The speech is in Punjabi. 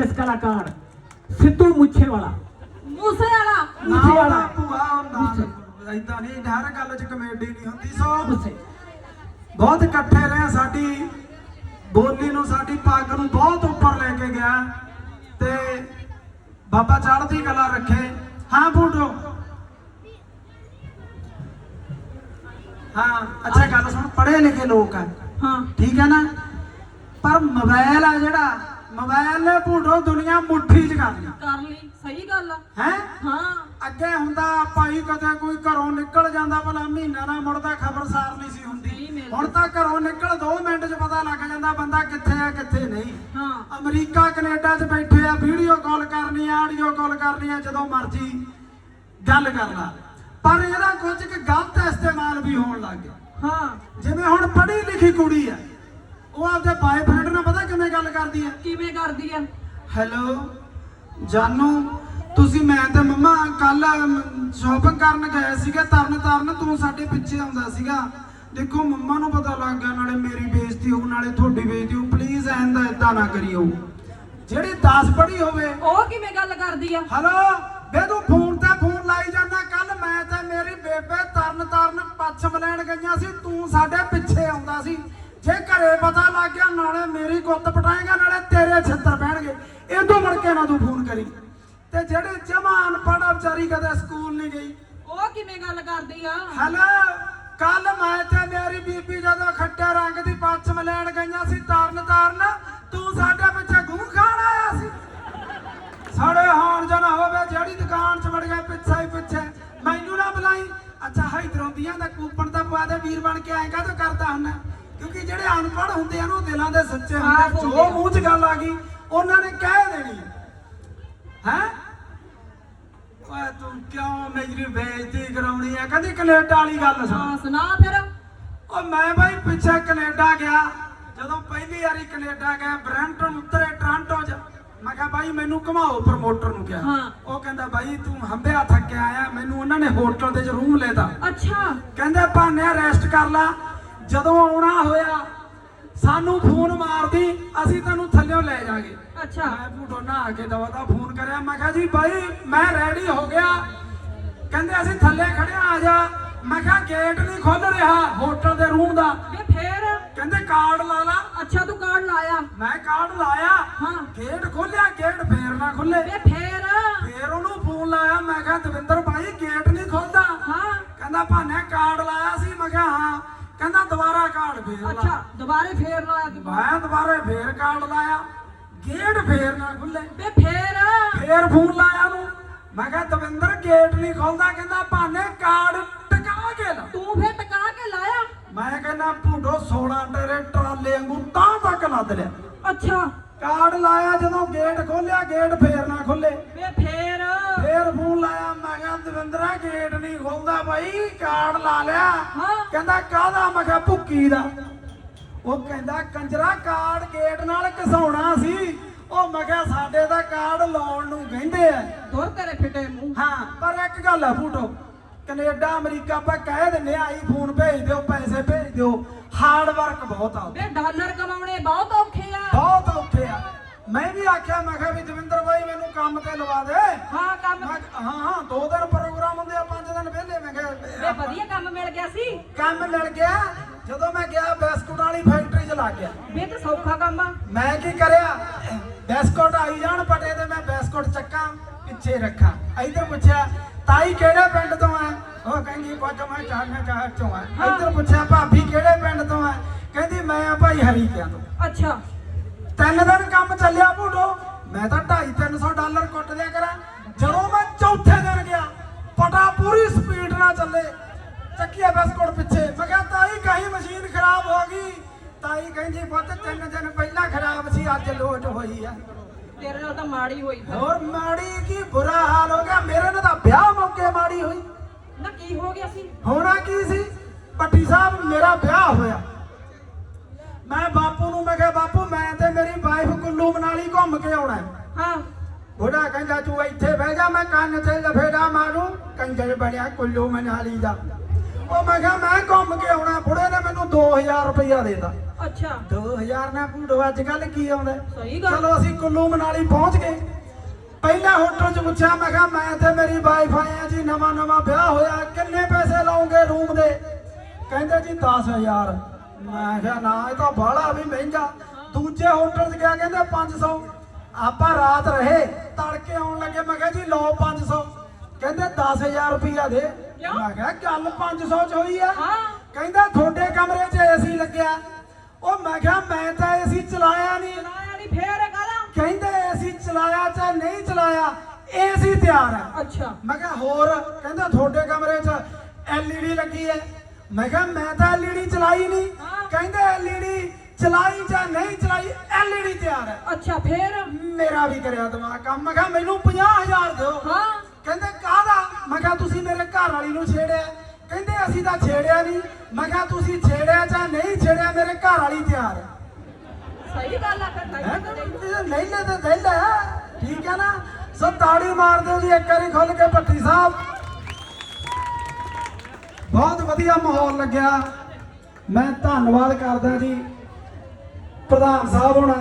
ਫੇਮਸ ਕਲਾਕਾਰ ਸਿੱਧੂ ਮੂਛੇਵਾਲਾ ਮੂਸੇ ਵਾਲਾ ਮੂਸੇ ਵਾਲਾ ਨਾ ਭੂਆ ਹੁੰਦਾ ਇਦਾਂ ਨਹੀਂ ਹਰ ਗੱਲ 'ਚ ਕਮੇਡੀ ਨਹੀਂ ਹੁੰਦੀ ਸੋ ਬਹੁਤ ਇਕੱਠੇ ਰਹੇ ਸਾਡੀ ਬੋਲੀ ਨੂੰ ਸਾਡੀ ਪੱਗ ਨੂੰ ਬਹੁਤ ਉੱਪਰ ਲੈ ਕੇ ਗਿਆ ਤੇ ਬਾਬਾ ਚੜ੍ਹਦੀ ਕਲਾ ਰੱਖੇ। ਹਾਂ ਬੂਟੋ। ਹਾਂ ਅੱਛਾ ਗੱਲ ਸੁਣ ਪੜ੍ਹੇ ਲਿਖੇ ਲੋਕ ਆ। ਹਾਂ। ਠੀਕ ਹੈ ਨਾ? ਪਰ ਮੋਬਾਈਲ ਆ ਜਿਹੜਾ ਮੋਬਾਈਲ ਨੇ ਬੂਟੋ ਦੁਨੀਆ ਮੁੱਠੀ 'ਚ ਕਰ ਲਈ। ਕਰ ਲਈ ਸਹੀ ਗੱਲ ਆ। ਹੈ? ਹਾਂ। ਅੱਗੇ ਹੁੰਦਾ ਭਾਈ ਕਦੇ ਕੋਈ ਘਰੋਂ ਨਿਕਲ ਜਾਂਦਾ ਭਲਾ ਮਹੀਨਾ ਨਾ ਮੁੜਦਾ ਖਬਰਸਾਰ ਨਹੀਂ ਸੀ ਹੁੰਦੀ। ਹੁਣ ਤਾਂ ਘਰੋਂ ਨਿਕਲ 2 ਮਿੰਟ 'ਚ ਪਤਾ ਲੱਗ ਜਾਂਦਾ ਬੰਦਾ ਕਿੱਥੇ ਆ ਕਿੱਥੇ ਨਹੀਂ। ਹਾਂ। ਅਮਰੀਕਾ ਕੈਨੇਡਾ 'ਚ ਬੈਠੇ ਆ ਵੀਡੀਓ ਕਾਲ ਕਰਨੀ ਆ ਆਡੀਓ ਕਾਲ ਕਰਨੀ ਆ ਜਦੋਂ ਮਰਜ਼ੀ ਗੱਲ ਕਰਨਾ ਪਰ ਇਹਦਾ ਕੁਝ ਕੁ ਗਲਤ ਇਸਤੇਮਾਲ ਵੀ ਹੋਣ ਲੱਗ ਗਿਆ। ਹਾਂ। ਜਿਵੇਂ ਹੁਣ ਪੜ੍ਹੀ ਲਿਖੀ ਕੁੜੀ ਆ ਉਹ ਆਪਦੇ ਬਾਏਫ੍ਰੈਂਡ ਨਾਲ ਪਤਾ ਕਿਵੇਂ ਗੱਲ ਕਰਦੀ ਆ? ਕਿਵੇਂ ਕਰਦੀ ਆ? ਹੈਲੋ? ਜਾਨੂ ਤੁਸੀਂ ਮੈਂ ਤੇ ਮੰਮਾ ਕੱਲ ਸ਼ਾਪਿੰਗ ਕਰਨ ਗਏ ਸੀਗੇ ਤਰਨ ਤਰਨ ਤੂੰ ਸਾਡੇ ਪਿੱਛੇ ਆਉਂਦਾ ਸੀਗਾ। ਦੇਖੋ ਮੰਮਾ ਨੂੰ ਪਤਾ ਲੱਗ ਗਿਆ ਨਾਲੇ ਮੇਰੀ ਬੇਇੱਜ਼ਤੀ ਹੋਊ ਨਾਲੇ ਤੁਹਾਡੀ ਬੇਇੱਜ਼ਤੀ ਹੋਊ। ਪਲੀਜ਼ ਐਂਦਾ ਇਦਾਂ ਨਾ ਕਰਿਓ। ਜਿਹੜੀ 10 ਪੜ੍ਹੀ ਹੋਵੇ। ਉਹ ਕਿਵੇਂ ਗੱਲ ਕਰਦੀ ਆ? ਹੈਲੋ? ਬੇ ਤੂੰ ਫੋਨ ਤੇ ਫੋਨ ਲਾਈ ਜਾਂਦਾ ਕੱਲ ਮੈਂ ਤੇ ਮੇਰੀ ਬੇਬੇ ਤਰਨ ਤਰਨ ਪੱਛਮ ਲੈਣ ਗਈਆਂ ਸੀ ਤੂੰ ਸਾਡੇ ਪਿੱਛੇ ਆਉਂਦਾ ਸੀ। ਜੇ ਘਰੇ ਪਤਾ ਲੱਗ ਗਿਆ ਨਾਲੇ ਮੇਰੀ ਗੁੱਤ ਪਟਾਏਗਾ ਨਾਲੇ ਤੇਰੇ ਛੱਤਰ ਪੈਣਗੇ। ਇਹ ਤੋਂ ਮੁੜ ਕੇ ਨਾ ਤੂੰ ਫੋਨ ਕਰੀ। ਤੇ ਜਿਹੜੇ ਜਮਾਨ ਪੜਾ ਵਿਚਾਰੀ ਕਦੇ ਸਕੂਲ ਨਹੀਂ ਗਈ। ਉਹ ਕਿਵੇਂ ਗੱਲ ਕਰਦੀ ਆ? ਹੈਲੋ ਕੱਲ ਮੈਂ ਤੇ ਮੇਰੀ ਬੀਬੀ ਜਦੋਂ ਖੱਟੇ ਰੰਗ ਦੀ ਪੱਛਮ ਲੈਣ ਗਈਆਂ ਸੀ ਤਰਨ ਤਰਨ ਤੂੰ ਸਾਡੇ ਪਿੱਛੇ ਗੂੰ ਖਾਣ ਆਇਆ ਸੀ। ਸਾਡੇ ਹਾਣ ਜਨਾ ਹੋਵੇ ਜਿਹੜੀ ਦੁਕਾਨ 'ਚ ਵੜ ਗਿਆ ਪਿੱਛੇ ਹੀ ਪਿੱਛੇ। ਮੈਨੂੰ ਨਾ ਬੁਲਾਈ। ਅੱਛਾ ਹੈਦਰੋਂਦੀਆਂ ਦਾ ਕੂਪਨ ਤਾਂ ਪਵਾ ਦੇ ਵੀਰ ਬਣ ਕੇ ਆਏਗਾ ਤਾਂ ਕਰਦਾ ਹੁੰਨਾ ਕਿਉਂਕਿ ਜਿਹੜੇ ਅਨਪੜ੍ਹ ਹੁੰਦੇ ਆ ਨਾ ਉਹ ਦਿਲਾਂ ਦੇ ਸੱਚੇ ਹੁੰਦੇ ਜੋ। ਮੂੰਹ 'ਚ ਗੱਲ ਆ ਗਈ ਉਹਨਾਂ ਨੇ ਕਹਿ ਦੇਣੀ। ਹੈ? ਹੈ ਓਏ ਤੂੰ ਕਿਉਂ ਮੇਰੀ ਬੇਇੱਜ਼ਤੀ ਕਰਾਉਣੀ ਆ? ਕਹਿੰਦੀ ਕੈਨੇਡਾ ਵਾਲੀ ਗੱਲ ਸੁਣ। ਸੁਣਾ ਫਿਰ। ਉਹ ਮੈਂ ਬਾਈ ਪਿੱਛੇ ਕੈਨੇਡਾ ਗਿਆ। ਜਦੋਂ ਪਹਿਲੀ ਵਾਰੀ ਕੈਨੇਡਾ ਗਿਆ ਬ੍ਰੈਂਟਨ ਉਤਰੇ ਟ੍ਰਾਂਟੋ 'ਚ ਮੈਂ ਕਿਹਾ ਬਾਈ ਮੈਨੂੰ ਘੁਮਾਓ ਪ੍ਰਮੋਟਰ ਨੂੰ ਕਿਹਾ। ਉਹ ਕਹਿੰਦਾ ਬਾਈ ਤੂੰ ਹੰਬਿਆ ਥੱਕਿਆ ਆਇਆ ਮੈਨੂੰ ਉਹਨਾਂ ਨੇ ਹੋਟਲ ਦੇ 'ਚ ਰੂਮ ਲੈਤਾ ਅੱਛਾ। ਕਹਿੰਦੇ ਭਾਨਿਆ ਰੈਸਟ ਕਰ ਲਾ। ਜਦੋਂ ਆਉਣਾ ਹੋਇਆ ਸਾਨੂੰ ਫੋਨ ਮਾਰਦੀ ਅਸੀਂ ਤੈਨੂੰ ਥੱਲਿਓਂ ਲੈ ਜਾਾਂਗੇ। ਅੱਛਾ। ਮੈਂ ਭੂਟੋ ਨਹਾ ਕੇ ਦਵਾ ਦਾ ਫੋਨ ਕਰਿਆ ਮੈਂ ਕਿਹਾ ਜੀ ਬਾਈ ਮੈਂ ਰੈਡੀ ਹੋ ਗਿਆ। ਕਹਿੰਦੇ ਅਸੀਂ ਥੱਲੇ ਖੜੇ ਆ ਜਾ। ਮੈਂ ਕਿਹਾ ਗੇਟ ਨਹੀਂ ਖੁੱਲ ਰਿਹਾ ਹੋਟਲ ਦੇ ਰੂਮ ਦਾ। ਵੇ ਫੇਰ? ਕਹਿੰਦੇ ਕਾਰਡ ਲਾ ਲਾ। ਅੱਛਾ ਤੂੰ ਕਾਰਡ ਲਾਇਆ। ਮੈਂ ਕਾਰਡ ਲਾਇਆ। ਹਾਂ। ਗੇਟ ਖੋਲਿਆ ਗੇਟ ਫੇਰ ਨਾ ਖੁੱਲੇ ਵੇ ਫੇਰ? ਫੇਰ ਉਹਨੂੰ ਫੋਨ ਲਾਇਆ ਮੈਂ ਕਿਹਾ ਦਵਿੰਦਰ ਭਾਈ ਗੇਟ ਨਹੀਂ ਖੁੱਲਦਾ ਹਾਂ। ਕਹਿੰਦਾ ਭਾਨੇ ਕਾਰਡ ਲਾਇਆ ਸੀ ਮੈਂ ਕਿਹਾ ਹਾਂ। ਕਹਿੰਦਾ ਦੁਬਾਰਾ ਕਾਰਡ ਫੇਰ ਲਾ। ਅੱਛਾ ਦੁਬਾਰੇ ਫੇਰ ਲਾਇਆ ਤੂੰ। ਮੈਂ ਦੁਬਾਰੇ ਫੇਰ ਕਾਰਡ ਲਾਇਆ। ਗੇਟ ਫੇਰ ਨਾ ਖੁੱਲੇ। ਵੇ ਫੇਰ। ਫੇਰ ਫੋਨ ਲਾਇਆ ਨੂੰ ਮੈਂ ਕਿਹਾ ਦਵਿੰਦਰ ਗੇਟ ਨਹੀਂ ਖੁੱਲਦਾ। ਕਹਿੰਦਾ ਭਾਨੇ ਕਾਰਡ ਟਿਕਾ ਕੇ ਲਾ। ਤੂੰ ਫੇਰ ਟਕਾ ਕੇ ਲਾਇਆ? ਮੈਂ ਕਹਿੰਦਾ ਭੂਡੋ 16 ਟਰੇ ਟਰਾਲੇ ਵਾਂਗੂ ਤਾਂ ਤੱਕ ਲੱਦ ਲਿਆ। ਅੱਛਾ। ਕਾਰਡ ਲਾਇਆ ਜਦੋਂ ਗੇਟ ਖੋਲਿਆ ਗੇਟ ਫੇਰ ਨਾ ਖੁੱਲੇ। ਦਵਿੰਦਰਾ ਗੇਟ ਨਹੀਂ ਖੁੱਲਦਾ ਬਾਈ ਕਾਰਡ ਲਾ ਲਿਆ। ਹਾਂ। ਕਹਿੰਦਾ ਕਾਹਦਾ? ਮੈਂ ਕਿਹਾ ਭੁੱਕੀ ਦਾ। ਉਹ ਕਹਿੰਦਾ ਕੰਜਰਾ ਕਾਰਡ ਗੇਟ ਨਾਲ ਘਸਾਉਣਾ ਸੀ। ਉਹ ਮੈਂ ਕਿਹਾ ਸਾਡੇ ਤਾਂ ਕਾਰਡ ਲਾਉਣ ਨੂੰ ਕਹਿੰਦੇ ਆ। ਦੁਰ ਤੇਰੇ ਫਿੱਟੇ ਮੂੰਹ। ਹਾਂ ਪਰ ਇੱਕ ਗੱਲ ਆ ਫੂਟੋ। ਕੈਨੇਡਾ ਅਮਰੀਕਾ ਆਪਾਂ ਕਹਿ ਦਿੰਦੇ ਆ ਆਈਫੋਨ ਭੇਜ ਦਿਓ ਪੈਸੇ ਭੇਜ ਦਿਓ। ਹਾਰਡ ਵਰਕ ਬਹੁਤ ਆ ਵੇ ਡਾਲਰ ਮੈਂ ਵੀ ਆਖਿਆ ਮੈਂ ਕਿਹਾ ਵੀ ਦਵਿੰਦਰ ਬਾਈ ਮੈਨੂੰ ਕੰਮ ਤੇ ਲਵਾ ਦੇ। ਹਾਂ ਕੰਮ ਮੈਂ ਕਿਹਾ, ਹਾਂ ਹਾਂ ਦੋ ਦਿਨ ਪ੍ਰੋਗਰਾਮ ਹੁੰਦੇ ਆ ਪੰਜ ਦਿਨ ਵਿਹਲੇ। ਮੈਂ ਵੇ ਕਿਹਾ ਵਧੀਆ ਕੰਮ ਮਿਲ ਗਿਆ ਸੀ। ਕੰਮ ਮਿਲ ਗਿਆ। ਜਦੋਂ ਮੈਂ ਗਿਆ ਬਿਸਕੁਟ ਵਾਲੀ ਫੈਕਟਰੀ 'ਚ ਲੱਗ ਗਿਆ। ਵੇ ਤਾਂ ਸੌਖਾ ਕੰਮ ਆ। ਮੈਂ ਕੀ ਕਰਿਆ? ਬਿਸਕੁਟ ਆਈ ਜਾਣ ਪਟੇ ਤੇ ਮੈਂ ਬਿਸਕੁਟ ਚੱਕਾਂ ਪਿੱਛੇ ਰੱਖਾਂ। ਇਧਰ ਪੁੱਛਿਆ ਤਾਈ ਕਿਹੜੇ ਪਿੰਡ ਤੋਂ ਆ? ਉਹ ਕਹਿੰਦੀ ਪੁੱਛ ਮੈਂ ਚਾਹਨਾ ਚਾਹ ਚੋਂ ਆ। ਇਧਰ ਪੁੱਛਿਆ ਭਾਬੀ ਕਿਹੜੇ ਪਿੰਡ ਤੋਂ ਆ? ਕਹਿੰਦੀ ਮੈਂ ਆ ਭਾਈ ਹਰੀਕਿਆਂ ਤੋਂ। ਅੱਛਾ। ਤਿੰਨ ਦਿਨ ਕੰਮ ਚੱਲਿਆ ਭੂਡੋ। ਮੈਂ ਤਾਂ 2.5 300 ਡਾਲਰ ਕੁੱਟ ਦਿਆ ਕਰਾਂ। ਜਦੋਂ ਮੈਂ ਚੌਥੇ ਦਿਨ ਗਿਆ ਪਟਾ ਪੂਰੀ ਸਪੀਡ ਨਾਲ ਚੱਲੇ। ਚੱਕੀਆ ਬਿਸਕੁਟ ਪਿੱਛੇ। ਮੈਂ ਕਿਹਾ ਤਾਈ ਕਹੀਂ ਮਸ਼ੀਨ ਖਰਾਬ ਹੋ ਗਈ? ਤਾਈ ਕਹਿੰਦੀ ਪੁੱਤ ਤਿੰਨ ਦਿਨ ਪਹਿਲਾਂ ਖਰਾਬ ਸੀ ਅੱਜ ਲੋਟ ਹੋਈ ਆ। ਤੇਰੇ ਨਾਲ ਤਾਂ ਮਾੜੀ ਹੋਈ ਹੋਰ ਮਾੜੀ ਕੀ ਬੁਰਾ ਹਾਲ ਹੋ ਗਿਆ। ਮੇਰੇ ਨਾਲ ਤਾਂ ਵਿਆਹ ਮੌਕੇ ਮਾੜੀ ਹੋਈ। ਨਾ ਕੀ ਹੋ ਗਿਆ ਸੀ? ਹੋਣਾ ਕੀ ਸੀ? ਪੱਟੀ ਸਾਹਿਬ ਮੇਰਾ ਵਿਆਹ ਹੋਇਆ। ਮੈਂ ਬੁੜਾ ਕਹਿੰਦਾ ਤੂੰ ਇੱਥੇ ਬਹਿ ਜਾ ਮੈਂ ਕੰਨ ਤੇ ਲਫੇੜਾ ਮਾਰੂ। ਕੰਜਰ ਬਣਿਆ ਕੁੱਲੂ ਮਨਾਲੀ ਦਾ। ਉਹ ਮੈਂ ਕਿਹਾ ਮੈਂ ਘੁੰਮ ਕੇ ਆਉਣਾ ਬੁੜੇ ਨੇ ਮੈਨੂੰ 2000 ਰੁਪਇਆ ਦੇਤਾ। ਅੱਛਾ। 2000 ਨਾਲ ਭੂੜੋ ਅੱਜ ਕੱਲ ਕੀ ਆਉਂਦਾ? ਸਹੀ ਗੱਲ। ਚਲੋ ਅਸੀਂ ਕੁੱਲੂ ਮਨਾਲੀ ਪਹੁੰਚ ਗਏ। ਪਹਿਲਾ ਹੋਟਲ 'ਚ ਪੁੱਛਿਆ ਮੈਂ ਕਿਹਾ ਮੈਂ ਤੇ ਮੇਰੀ ਵਾਈਫ ਆਏ ਆ ਜੀ ਨਵਾਂ ਨਵਾਂ ਵਿਆਹ ਹੋਇਆ ਕਿੰਨੇ ਪੈਸੇ ਲਾਉਂਗੇ ਰੂਮ ਦੇ? ਕਹਿੰਦੇ ਜੀ 10000 ਮੈਂ ਕਿਹਾ ਨਾ ਇਹ ਤਾਂ ਬਾਹਲਾ ਵੀ ਮਹਿੰਗਾ। ਦੂਜੇ ਹੋਟਲ 'ਚ ਗਿਆ ਕਹਿੰਦੇ 500 ਆਪਾਂ ਰਾਤ ਰਹੇ ਤੜਕੇ ਆਉਣ ਲੱਗੇ ਮੈਂ ਕਿਹਾ ਜੀ ਲਓ 500 ਕਹਿੰਦੇ 10000 ਰੁਪਇਆ ਦੇ? ਮੈਂ ਕਿਹਾ ਗੱਲ 500 ਚ ਹੋਈ ਆ। ਕਹਿੰਦਾ ਤੁਹਾਡੇ ਕਮਰੇ 'ਚ ਏਸੀ ਲੱਗਿਆ। ਉਹ ਮੈਂ ਕਿਹਾ ਮੈਂ ਤਾਂ ਏਸੀ ਚਲਾਇਆ ਨਹੀਂ ਚਲਾਇਆ ਨਹੀਂ ਫੇਰ ਕਾਲਾ ਕਹਿੰਦੇ ਏਸੀ ਚਲਾਇਆ ਚਾਹੇ ਨਹੀਂ ਚਲਾਇਆ ਏਸੀ ਤਿਆਰ ਹੈ ਅੱਛਾ। ਮੈਂ ਕਿਹਾ ਹੋਰ ਕਹਿੰਦਾ ਤੁਹਾਡੇ ਕਮਰੇ 'ਚ ਐਲਈਡੀ ਲੱਗੀ ਹੈ। ਮੈਂ ਕਿਹਾ ਮੈਂ ਤਾਂ ਐਲਈਡੀ ਚਲਾਈ ਨਹੀਂ। ਕਹਿੰਦੇ ਐਲਈਡੀ ਚਲਾਈ ਜਾਂ ਨਹੀਂ ਚਲਾਈ ਐਲਈਡੀ ਤਿਆਰ ਹੈ। ਅੱਛਾ ਫੇਰ? ਮੇਰਾ ਵੀ ਕਰਿਆ ਦਿਮਾਗ ਕੰਮ। ਮੈਂ ਕਿਹਾ ਮੈਨੂੰ 50000 ਦਿਓ। ਹਾਂ। ਕਹਿੰਦੇ ਕਾਹਦਾ? ਮੈਂ ਕਿਹਾ ਤੁਸੀਂ ਮੇਰੇ ਘਰ ਵਾਲੀ ਨੂੰ ਛੇੜਿਆ। ਕਹਿੰਦੇ ਅਸੀਂ ਤਾਂ ਛੇੜਿਆ ਨਹੀਂ। ਮੈਂ ਕਿਹਾ ਤੁਸੀਂ ਛੇੜਿਆ ਜਾਂ ਨਹੀਂ ਛੇੜਿਆ ਮੇਰੇ ਘਰ ਵਾਲੀ ਤਿਆਰ ਹੈ। ਸਹੀ ਗੱਲ ਆ ਫਿਰ ਨਹੀਂ। ਲੈ ਤੇ ਦਿਲ ਹੈ। ਠੀਕ ਹੈ ਨਾ? ਸੋ ਤਾੜੀ ਮਾਰ ਦਿਓ ਜੀ ਇੱਕ ਵਾਰੀ ਖੁੱਲ ਕੇ ਭੱਟੀ ਸਾਹਿਬ। ਬਹੁਤ ਵਧੀਆ ਮਾਹੌਲ ਲੱਗਿਆ। ਮੈਂ ਧੰਨਵਾਦ ਕਰਦਾ ਜੀ। ਪ੍ਰਧਾਨ ਸਾਹਿਬ ਹੋਣਾ